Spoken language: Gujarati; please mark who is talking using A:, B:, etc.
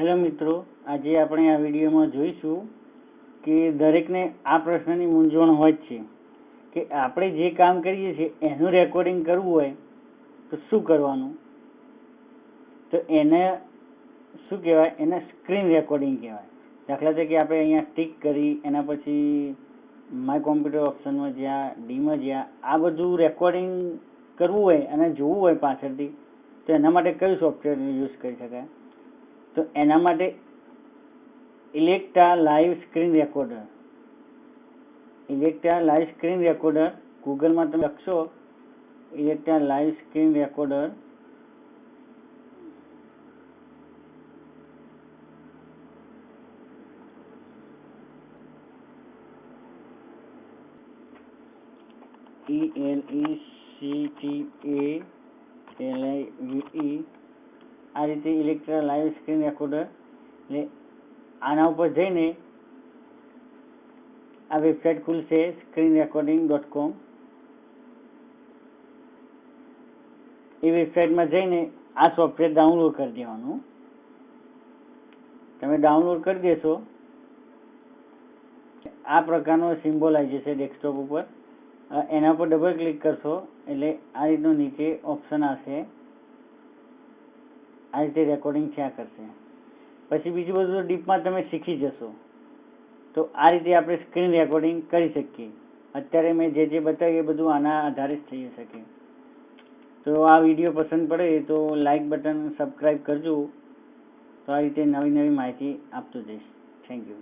A: હેલો મિત્રો, આજે આપણે આ વિડીયોમાં જોઈશું કે દરેકને આ પ્રશ્નની મૂંઝવણ હોય જ છે. કે આપણે જે કામ કરીએ છીએ, એનું રેકોર્ડિંગ કરવું હોય, તો શું કરવાનું? તો એને શું કહેવાય? એને સ્ક્રીન રેકોર્ડિંગ કહેવાય. દાખલા તરીકે આપણે અહીંયા ટિક કરી, એના પછી માય કોમ્પ્યુટર ઓપ્શનમાં જ્યાં ડીમાં જ્યાં, આ બધું રેકોર્ડિંગ કરવું હોય અને જોવું હોય પાછળથી, તો એના માટે કયું સોફ્ટવેર યુઝ કરી શકાય? તો એના માટે Electra live screen recorder Electra live screen recorder ગૂગલમાં તમે લખશો Electra live screen recorder E L E C T A L I V E આ રીતે ઇલેક્ટ્રા લાઈવ સ્ક્રીન રેકોર્ડર એટલે આના ઉપર જઈને આ વેબસાઇટ ખુલશે સ્ક્રીન રેકોર્ડિંગ ડોટ કોમ એ વેબસાઇટમાં જઈને આ સોફ્ટવેર ડાઉનલોડ કરી દેવાનું. તમે ડાઉનલોડ કરી દેશો. આ પ્રકારનો સિમ્બોલ આવી જશે ડેસ્કટોપ ઉપર એના પર ડબલ ક્લિક કરશો એટલે આ રીતનો નીચે ઓપ્શન આવશે. આ રીતે રેકોર્ડિંગ થયા કરશે. પછી બીજું બધું ડીપમાં તમે શીખી જશો. તો આ રીતે આપણે સ્ક્રીન રેકોર્ડિંગ કરી શકીએ. અત્યારે મેં જે જે બતાવ્યું એ બધું આના આધારે જ થઈ શકે. તો આ વીડિયો પસંદ પડે તો લાઈક બટન સબસ્ક્રાઈબ કરજો. તો આ રીતે નવી નવી માહિતી આપતો જઈશ. Thank you